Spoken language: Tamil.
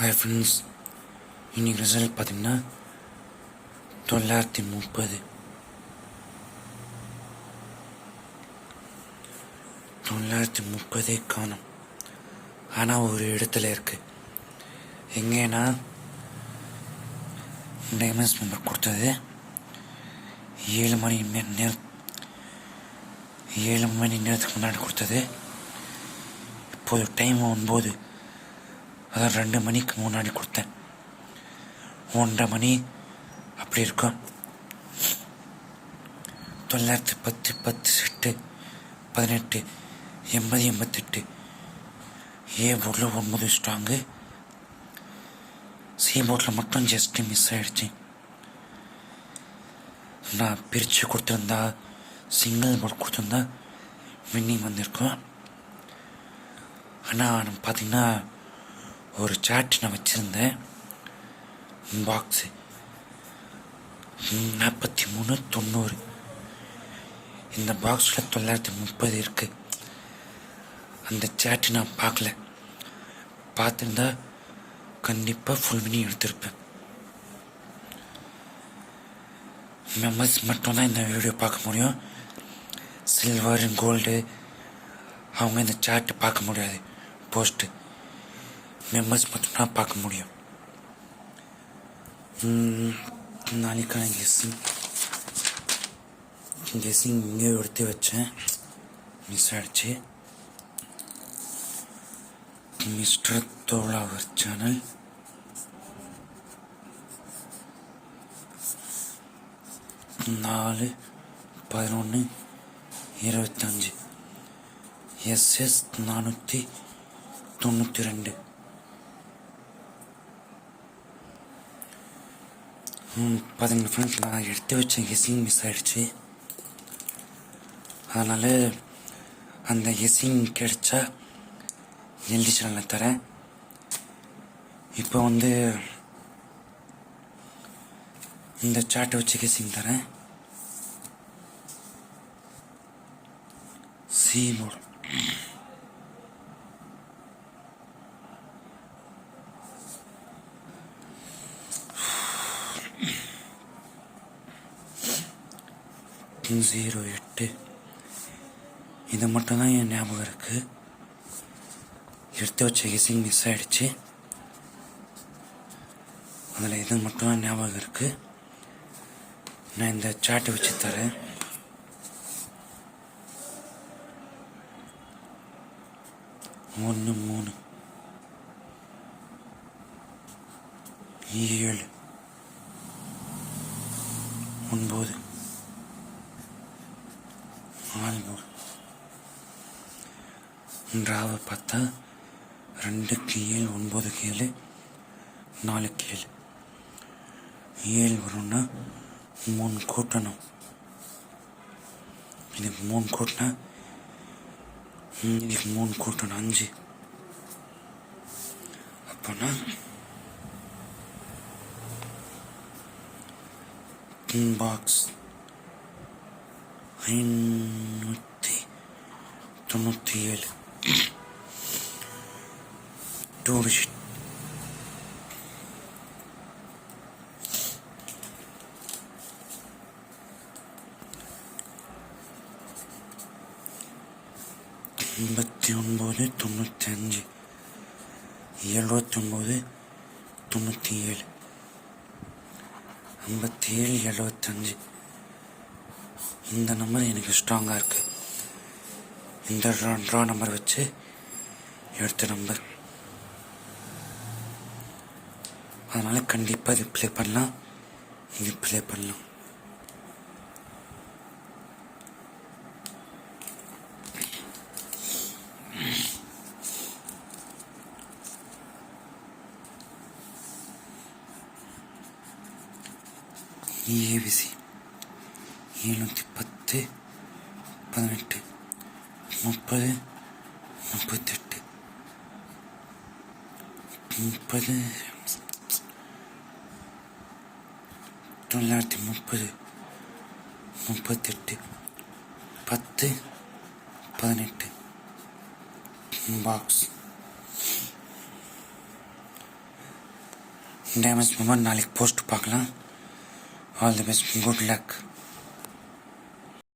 ஹாய் ஃப்ரெண்ட்ஸ் இன்னைக்கு ரிசல்ட் பார்த்தீங்கன்னா தொள்ளாயிரத்தி முப்பது தொள்ளாயிரத்தி முப்பதே காணும் ஆனால் ஒரு இடத்துல இருக்கு எங்கேனா இந்த மெம்பர் கொடுத்தது ஏழு மணி நேர ஏழு மணி நேரத்துக்கு முன்னாடி கொடுத்தது இப்போது டைம் ஒன்பது அதான் ரெண்டு மணிக்கு முன்னாடி கொடுத்தேன். ஒன்றரை மணி அப்படி இருக்கும். தொள்ளாயிரத்தி பத்து பத்து எட்டு பதினெட்டு எண்பது எண்பத்தெட்டு. ஏ போர்டில் ஒன்பது ஸ்ட்ராங்கு. சி போர்டில் மட்டும் ஜஸ்ட்டு மிஸ் ஆகிடுச்சி நான் பிரித்து கொடுத்துருந்தா சிங்கிள் போர்ட் கொடுத்துருந்தா வின்னிங் வந்திருக்கும். ஆனால் பார்த்தீங்கன்னா ஒரு சாட் நான் வச்சுருந்தேன். பாக்ஸு நாற்பத்தி மூணு தொண்ணூறு. இந்த பாக்ஸில் தொள்ளாயிரத்தி முப்பது இருக்குது அந்த சேட்டு நான் பார்க்கல. பார்த்துருந்தா கண்டிப்பாக ஃபுல் மினி எடுத்திருப்பேன். மெம்பர்ஸ் மட்டும்தான் இந்த வீடியோ பார்க்க முடியும். சில்வர் கோல்டு அவங்க இந்த சார்ட்டு பார்க்க முடியாது. போஸ்ட்டு மெம்பர்ஸ் மட்டும்தான் பார்க்க முடியும் நாளைக்கான கெஸ்ஸிங் கெஸ்ஸிங் இங்கே எடுத்து வச்சேன் மிஸ் ஆயிடுச்சு மிஸ்டர் தோளாவர் சேனல் நாலு பதினொன்று இருபத்தஞ்சு எஸ்எஸ் நானூற்றி தொண்ணூற்றி ரெண்டு பார்த்தீங்கன்னா ஃப்ரெண்ட்ஸ் நான் எடுத்து வச்ச எசிங் மிஸ் ஆகிடுச்சு அதனால் அந்த கெஸ்ஸிங் கிடைச்சா எழுதி சேனலில் தரேன். இப்போ வந்து இந்த சாட்டை வச்சு கெஸ்ஸிங் தரேன். சி மோட் ஜீரோ எட்டு இது மட்டும்தான் என் ஞாபகம் இருக்கு. எடுத்து வச்ச கெஸிங் மிஸ் ஆயிடுச்சு. அதில் இது மட்டும்தான் ஞாபகம் இருக்கு. நான் இந்த சாட்டை வச்சு தரேன். ஒன்று மூணு. ஏழு. ஒன்பது நாலு ஒன்றாவது பார்த்தா ரெண்டுக்கு ஏழு ஒன்பதுக்கு ஏழு நாலுக்கு ஏழு ஏழு வரும்னா மூணு கூட்டணும். இதுக்கு மூணு கூட்டினா ம், இதுக்கு மூணு கூட்டணும் அஞ்சு. அப்போனா பாக்ஸ் ஐநூற்றி தொண்ணூற்றி ஏழு. டூ எண்பத்தி ஒன்பது தொண்ணூற்றி அஞ்சு எழுபத்தி ஒன்பது தொண்ணூற்றி ஏழு ஐம்பத்தி ஏழு எழுபத்தஞ்சு இந்த நம்பர் எனக்கு ஸ்ட்ராங்காக இருக்கு. இந்த ட்ரா ட்ரா நம்பர் வச்சு எடுத்த நம்பர் அதனால் கண்டிப்பாக இது ப்ளே பண்ணலாம். இது ப்ளே பண்ணலாம். ஏபிசி எழுநூற்றி பத்து பதினெட்டு. முப்பது முப்பத்தெட்டு. முப்பது தொள்ளாயிரத்தி முப்பது முப்பத்தெட்டு பத்து பதினெட்டு. பாக்ஸ் டேமேஜ் மூமெண்ட் நாளைக்கு போஸ்ட் பார்க்கலாம். All the best good luck